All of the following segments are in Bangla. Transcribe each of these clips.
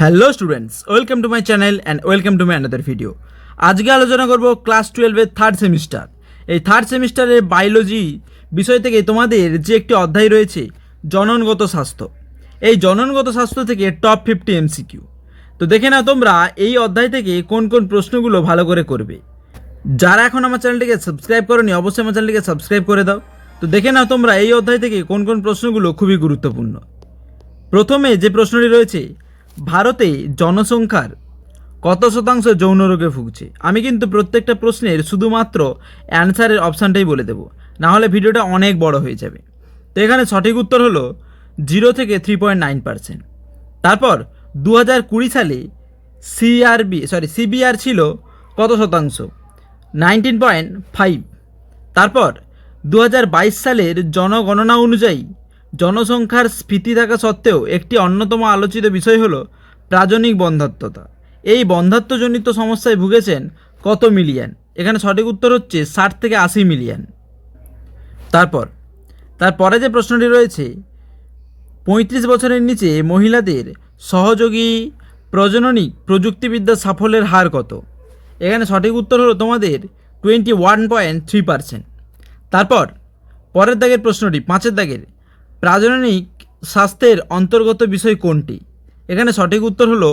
Hello students welcome to my channel and welcome to my another video আজকে আলোচনা করব ক্লাস টুয়েলভের থার্ড সেমিস্টার এই থার্ড সেমিস্টারের বায়োলজি বিষয় থেকে তোমাদের যে একটি অধ্যায় রয়েছে, জননগত স্বাস্থ্য। এই জননগত স্বাস্থ্য থেকে টপ ফিফটি এমসিকিউ তো দেখে নাও তোমরা এই অধ্যায় থেকে কোন কোন প্রশ্নগুলো ভালো করে করবে। যারা এখন আমার চ্যানেলটিকে সাবস্ক্রাইব করনি, অবশ্যই আমার চ্যানেলটিকে সাবস্ক্রাইব করে দাও। তো দেখে নাও তোমরা এই অধ্যায় থেকে কোন কোন প্রশ্নগুলো খুবই গুরুত্বপূর্ণ। প্রথমে যে প্রশ্নটি রয়েছে ভারতে জনসংখ্যার কত শতাংশ যৌন রোগে ভুগছে? আমি কিন্তু প্রত্যেকটা প্রশ্নের শুধুমাত্র অ্যান্সারের অপশানটাই বলে দেবো। না হলে ভিডিওটা অনেক বড় হয়ে যাবে। তো এখানে সঠিক উত্তর হলো জিরো থেকে থ্রি পয়েন্ট নাইন পার্সেন্ট। তারপর দু হাজার কুড়ি সালে সিআরবি, সরি, সিবিআর ছিল কত শতাংশ? Nineteen point five. তারপর দু হাজার বাইশ সালের জনগণনা অনুযায়ী জনসংখ্যার স্ফীতি থাকা সত্ত্বেও একটি অন্যতম আলোচিত বিষয় হলো প্রাজনিক বন্ধাত্মতা। এই বন্ধাত্মজনিত সমস্যায় ভুগেছেন কত মিলিয়ন? এখানে সঠিক উত্তর হচ্ছে ষাট থেকে আশি মিলিয়ন। তারপর তারপরে যে প্রশ্নটি রয়েছে, পঁয়ত্রিশ বছরের নিচে মহিলাদের সহযোগী প্রজননী প্রযুক্তিবিদ্যার সাফল্যের হার কত? এখানে সঠিক উত্তর হলো তোমাদের twenty one point three percent. তারপর, পরের দাগের প্রশ্নটি, পাঁচের দাগের। প্রাজননিক স্বাস্থ্যের অন্তর্গত বিষয় কোনটি? এখানে সঠিক উত্তর হলো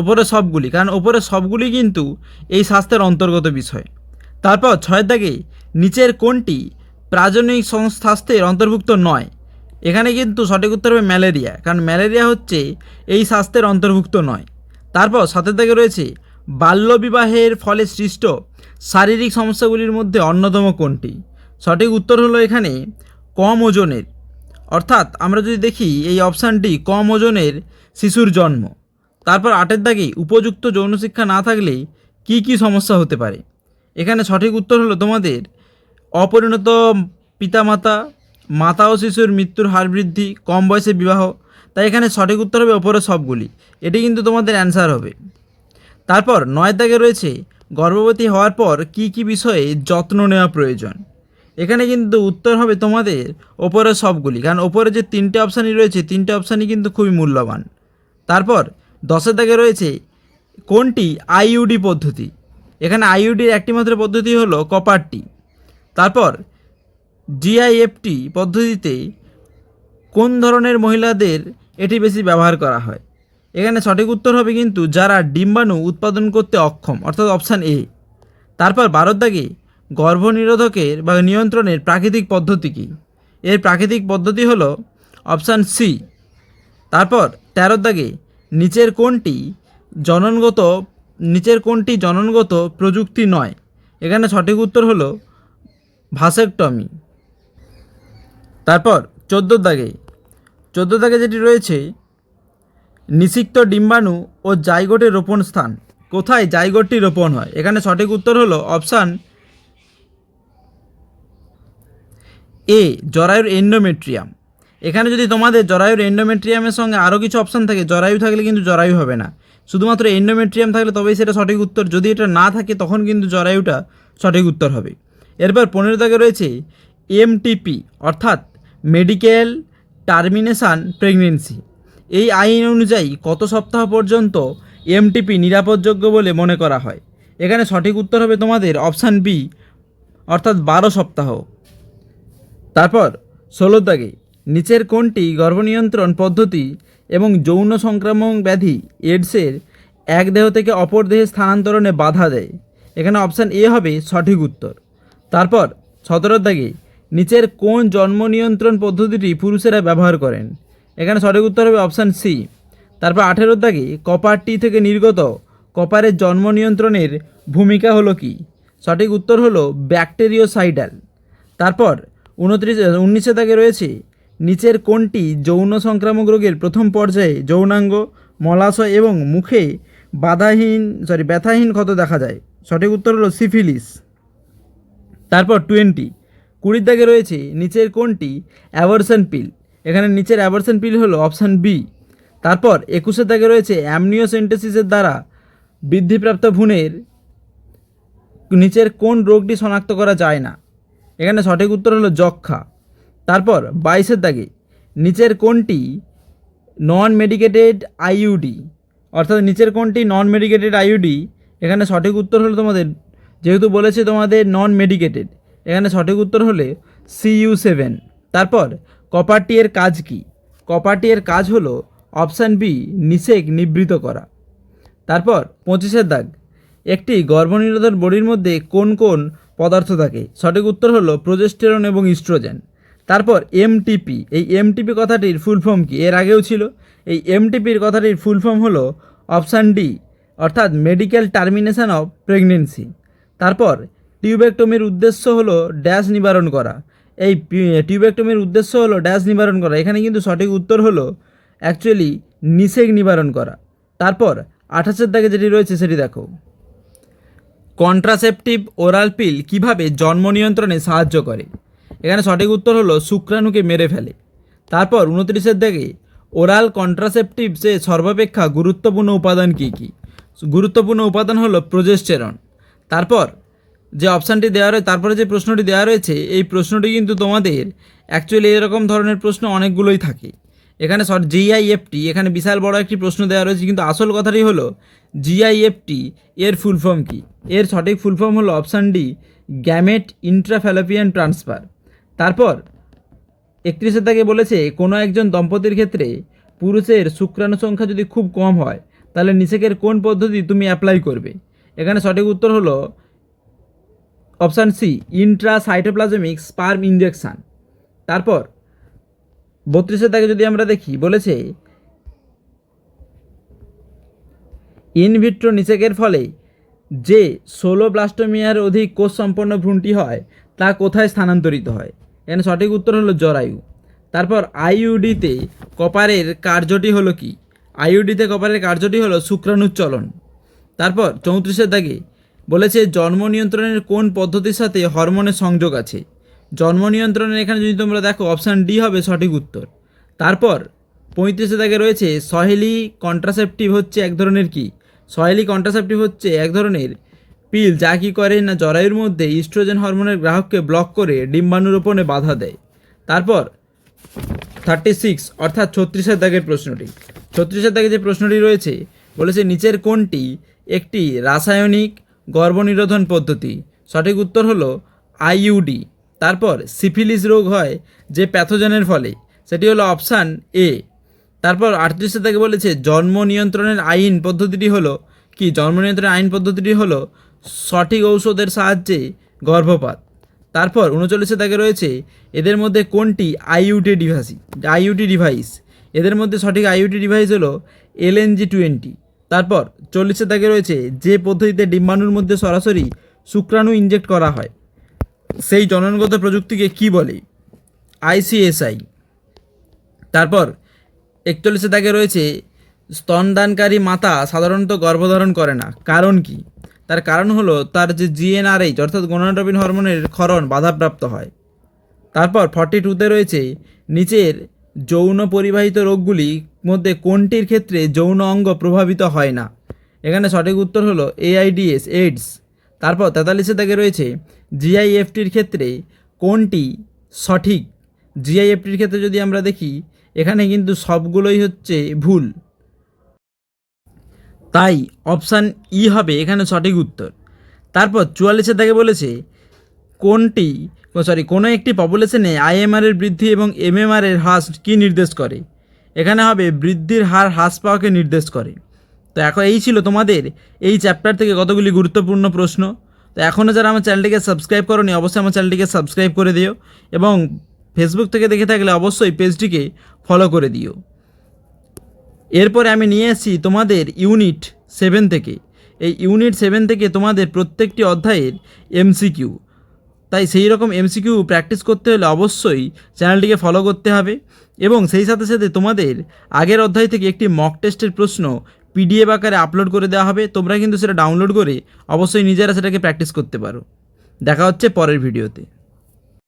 ওপরে সবগুলি, কারণ ওপরে সবগুলি কিন্তু এই স্বাস্থ্যের অন্তর্গত বিষয়। তারপর ছয়ের দাগে, নিচের কোনটি প্রাজনিক স্বাস্থ্যের অন্তর্ভুক্ত নয়? এখানে কিন্তু সঠিক উত্তর হবে ম্যালেরিয়া, কারণ ম্যালেরিয়া হচ্ছে এই স্বাস্থ্যের অন্তর্ভুক্ত নয়। তারপর সাথে থেকে রয়েছে, বাল্যবিবাহের ফলে সৃষ্ট শারীরিক সমস্যাগুলির মধ্যে অন্যতম কোনটি? সঠিক উত্তর হলো এখানে কম ওজনের অর্থাৎ আমরা যদি দেখি এই অপশানটি কম ওজনের শিশুর জন্ম। তারপর আটের দাগে উপযুক্ত যৌন শিক্ষা না থাকলে কি কি সমস্যা হতে পারে? এখানে সঠিক উত্তর হলো তোমাদের অপরিণত পিতামাতা, মাতা ও শিশুর মৃত্যুর হার বৃদ্ধি, কম বয়সে বিবাহ। তাই এখানে সঠিক উত্তর হবে ওপরে সবগুলি। এটি কিন্তু তোমাদের অ্যান্সার হবে। তারপর নয় দাগে রয়েছে গর্ভবতী হওয়ার পর কি কি বিষয়ে যত্ন নেওয়া প্রয়োজন? এখানে কিন্তু উত্তর হবে তোমাদের ওপরে সবগুলি, কারণ ওপরে যে তিনটে অপশানই রয়েছে, তিনটে অপশানই কিন্তু খুবই মূল্যবান। তারপর, দশের দাগে রয়েছে কোনটি? আইইউডি পদ্ধতি। এখানে আইইউডির একটিমাত্র পদ্ধতি হলো কপারটি তারপর জিআইএফটি পদ্ধতিতে কোন ধরনের মহিলাদের এটি বেশি ব্যবহার করা হয়? এখানে সঠিক উত্তর হবে কিন্তু যারা ডিম্বাণু উৎপাদন করতে অক্ষম, অর্থাৎ অপশান এ তারপর বারোর দাগে গর্ভনিরোধকের বা নিয়ন্ত্রণের প্রাকৃতিক পদ্ধতি কী? এর প্রাকৃতিক পদ্ধতি হলো অপশান সি। তারপর তেরোর দাগে নিচের কোনটি জননগত, নিচের কোনটি জননগত প্রযুক্তি নয়। এখানে সঠিক উত্তর হলো ভাসেকটমি। তারপর চোদ্দোর দাগে, চোদ্দ দাগে যেটি রয়েছে, নিষিক্ত ডিম্বাণু ও জাইগোটের রোপণ স্থান। কোথায় জাইগোটটি রোপণ হয়? এখানে সঠিক উত্তর হলো অপশান এ জরায়ুর এন্ডোমেট্রিয়াম এখানে যদি তোমাদের জরায়ুর এন্ডোমেট্রিয়ামের সঙ্গে আরও কিছু অপশান থাকে, জরায়ু থাকলে কিন্তু জরায়ু হবে না। শুধুমাত্র এন্ডোমেট্রিয়াম থাকলে তবেই সেটা সঠিক উত্তর। যদি এটা না থাকে, তখন কিন্তু জরায়ুটা সঠিক উত্তর হবে। এরপর পনেরো দাগে রয়েছে এমটিপি অর্থাৎ মেডিকেল টার্মিনেশান প্রেগনেন্সি এই আইন অনুযায়ী কত সপ্তাহ পর্যন্ত এমটিপি নিরাপদযোগ্য বলে মনে করা হয়? এখানে সঠিক উত্তর হবে তোমাদের অপশান বি অর্থাৎ বারো সপ্তাহ। তারপর ষোলো দাগে নিচের কোনটি গর্ভনিয়ন্ত্রণ পদ্ধতি এবং যৌন সংক্রামক ব্যাধি এডসের এক দেহ থেকে অপর দেহে স্থানান্তরণে বাধা দেয়। এখানে অপশান এ হবে সঠিক উত্তর। তারপর, সতেরোর দাগে নিচের কোন জন্ম নিয়ন্ত্রণ পদ্ধতিটি পুরুষেরা ব্যবহার করেন। এখানে সঠিক উত্তর হবে অপশান সি। তারপর, আঠেরোর দাগে কপার টি থেকে নির্গত কপারের জন্ম নিয়ন্ত্রণের ভূমিকা হলো কি? সঠিক উত্তর হলো ব্যাকটেরিওসাইডাল। তারপর উনত্রিশ উনিশে দাগে রয়েছে। নিচের কোনটি যৌন সংক্রামক রোগের প্রথম পর্যায়ে যৌনাঙ্গ, মলাশয় এবং মুখে বাধাহীন সরি ব্যথাহীন ক্ষত দেখা যায়। সঠিক উত্তর হলো সিফিলিস। তারপর টোয়েন্টি, কুড়ির দাগে রয়েছে, নিচের কোনটি অ্যাভারসন পিল। এখানে নিচের অ্যাভারসন পিল হলো অপশান বি। তারপর একুশের দাগে রয়েছে, অ্যামনিওসেন্টেসিসের দ্বারা বৃদ্ধিপ্রাপ্ত ভ্রূণের নিচের কোন রোগটি শনাক্ত করা যায় না। এখানে সঠিক উত্তর হলো যক্ষা তারপর বাইশের দাগে, নিচের কোনটি নন মেডিকেটেড আইইউডি অর্থাৎ নিচের কোনটি নন মেডিকেটেড আইইউডি এখানে সঠিক উত্তর হলো তোমাদের, যেহেতু বলেছে তোমাদের নন মেডিকেটেড এখানে সঠিক উত্তর হলে সিইউ সেভেন তারপর কপারটি এর কাজ কি? কপারটি এর কাজ হলো অপশান বি, নিষেক নিবৃত করা। তারপর পঁচিশের দাগ, একটি গর্ভনিরোধক বডির মধ্যে কোন কোন পদার্থ থাকে। সঠিক উত্তর হলো প্রোজেস্টেরন এবং ইস্ট্রোজেন। তারপর এমটিপি এই এমটিপি কথাটির ফুল ফর্ম কি? এর আগেও ছিল। এই এমটিপির কথাটির ফুল ফর্ম হলো অপশান ডি, অর্থাৎ মেডিকেল টার্মিনেশন অফ প্রেগনেন্সি তারপর টিউবেকটমির উদ্দেশ্য হলো ড্যাশ নিবারণ করা। এই টিউবেকটমির উদ্দেশ্য হলো ড্যাশ নিবারণ করা। এখানে কিন্তু সঠিক উত্তর হলো অ্যাকচুয়ালি নিষেক নিবারণ করা। তারপর আঠাশের দাগে যেটি রয়েছে সেটি দেখো। কন্ট্রাসেপটিভ ওরাল পিল কীভাবে জন্ম নিয়ন্ত্রণে সাহায্য করে? এখানে সঠিক উত্তর হলো শুক্রাণুকে মেরে ফেলে। তারপর উনত্রিশের দিকে ওরাল কন্ট্রাসেপটিভসে সর্বাপেক্ষা গুরুত্বপূর্ণ উপাদান কী কী? গুরুত্বপূর্ণ উপাদান হলো প্রোজেস্টেরন। তারপর যে অপশানটি দেওয়া রয়েছে তারপরে যে প্রশ্নটি দেওয়া রয়েছে, এই প্রশ্নটি কিন্তু তোমাদের অ্যাকচুয়ালি এরকম ধরনের প্রশ্ন অনেকগুলোই থাকে। এখানে সর জিআইএফটি এখানে বিশাল বড় একটি প্রশ্ন দেওয়া রয়েছে, কিন্তু আসল কথাটি হলো জিআইএফটি এর ফুল ফর্ম কী? এর সঠিক ফুল ফর্ম হলো option D gamete intrafallopian transfer তারপর, একত্রিশে তাকে বলেছে, কোনো একজন দম্পতির ক্ষেত্রে পুরুষের শুক্রাণু সংখ্যা যদি খুব কম হয়, তাহলে নিষেকের কোন পদ্ধতি তুমি অ্যাপ্লাই করবে? এখানে সঠিক উত্তর হলো option C intra cytoplasmic sperm injection তারপর, বত্রিশে তাকে যদি আমরা দেখি, বলেছে ইনভিট্রো নিষেকের ফলে যে ষোলো ব্লাস্টোমিয়ার অধিক কোষ সম্পন্ন ভ্রূণটি হয়, তা কোথায় স্থানান্তরিত হয়? এখানে সঠিক উত্তর হলো জরায়ু। তারপর আইইউডিতে কপারের কার্যটি হলো কি? আইইউডিতে কপারের কার্যটি হলো শুক্রাণুচলন তারপর চৌত্রিশের দাগে বলেছে, জন্ম নিয়ন্ত্রণের কোন পদ্ধতির সাথে হরমোনের সংযোগ আছে? জন্ম নিয়ন্ত্রণের এখানে যদি তোমরা দেখো, অপশান ডি হবে সঠিক উত্তর। তারপর পঁয়ত্রিশে দাগে রয়েছে, সহেলি কন্ট্রাসেপটিভ হচ্ছে এক ধরনের কি? সহেলি কন্ট্রাসেপটিভ হচ্ছে এক ধরনের পিল যা কি করে না জরায়ুর মধ্যে ইস্ট্রোজেন হরমোনের গ্রাহককে ব্লক করে ডিম্বাণুরোপণে বাধা দেয়। তারপর থার্টি সিক্স অর্থাৎ ছত্রিশের দাগের প্রশ্নটি। ছত্রিশের দাগে যে প্রশ্নটি রয়েছে, বলেছে নিচের কোনটি একটি রাসায়নিক গর্ভনিরোধন পদ্ধতি? সঠিক উত্তর হলো আইইউডি তারপর সিফিলিস রোগ হয় যে প্যাথোজেনের ফলে। সেটি হলো অপশান এ তারপর আটত্রিশে থেকে বলেছে, জন্ম নিয়ন্ত্রণের আইন পদ্ধতিটি হলো কি? জন্ম নিয়ন্ত্রণের আইন পদ্ধতিটি হলো সঠিক ঔষধের সাহায্যে গর্ভপাত। তারপর উনচল্লিশে দাগে রয়েছে, এদের মধ্যে কোনটি? আইইউটি ডিভাইস আইইউটি ডিভাইস এদের মধ্যে সঠিক আইইউটি ডিভাইস হলো এলএনজি টোয়েন্টি তারপর চল্লিশে দাগে রয়েছে, যে পদ্ধতিতে ডিম্বাণুর মধ্যে সরাসরি শুক্রাণু ইনজেক্ট করা হয়, সেই জননগত প্রযুক্তিকে কি বলে? আইসিএসআই তারপর একচল্লিশে দাগে রয়েছে, স্তনদানকারী মাতা সাধারণত গর্ভধারণ করে না। কারণ কি? তার কারণ হলো তার যে জিএনআরএইচ অর্থাৎ গোনাডোপিন হরমোনের ক্ষরণ বাধাপ্রাপ্ত হয়। তারপর ফর্টি টুতে রয়েছে, নিচের যৌন পরিবাহিত রোগগুলি মধ্যে কোনটির ক্ষেত্রে যৌন অঙ্গ প্রভাবিত হয় না? এখানে সঠিক উত্তর হলো এআইডিএস এইডস তারপর তেতাল্লিশে দাগে রয়েছে জিআইএফটির ক্ষেত্রে কোনটি সঠিক? জিআইএফটির ক্ষেত্রে যদি আমরা দেখি এখানে কিন্তু সবগুলোই হচ্ছে ভুল। তাই অপশান ই হবে এখানে সঠিক উত্তর। তারপর চুয়াল্লিশের দাগে বলেছে, কোনটি, সরি, কোনো একটি পপুলেশনে আইএমআর এর বৃদ্ধি এবং এমএমআর এর হ্রাস কী নির্দেশ করে? এখানে হবে বৃদ্ধির হার হ্রাস পাওয়াকে নির্দেশ করে। তো এখন এই ছিল তোমাদের এই চ্যাপ্টার থেকে কতগুলি গুরুত্বপূর্ণ প্রশ্ন। তো এখনও যারা আমার চ্যানেলটিকে সাবস্ক্রাইব করোনি, অবশ্যই আমার চ্যানেলটিকে সাবস্ক্রাইব করে দিও এবং ফেসবুক থেকে দেখে থাকলে অবশ্যই পেজটিকে ফলো করে দিও। এরপরে আমি নিয়ে আসি তোমাদের ইউনিট সেভেন থেকে। এই ইউনিট সেভেন থেকে তোমাদের প্রত্যেকটি অধ্যায়ের এমসিকিউ তাই সেই রকম এমসিকিউ প্র্যাকটিস করতে হলে অবশ্যই চ্যানেলটিকে ফলো করতে হবে এবং সেই সাথে সাথে তোমাদের আগের অধ্যায় থেকে একটি মক টেস্টের প্রশ্ন পিডিএফ আকারে আপলোড করে দেওয়া হবে। তোমরা কিন্তু সেটা ডাউনলোড করে অবশ্যই নিজেরা সেটাকে প্র্যাকটিস করতে পারো। দেখা হচ্ছে পরের ভিডিওতে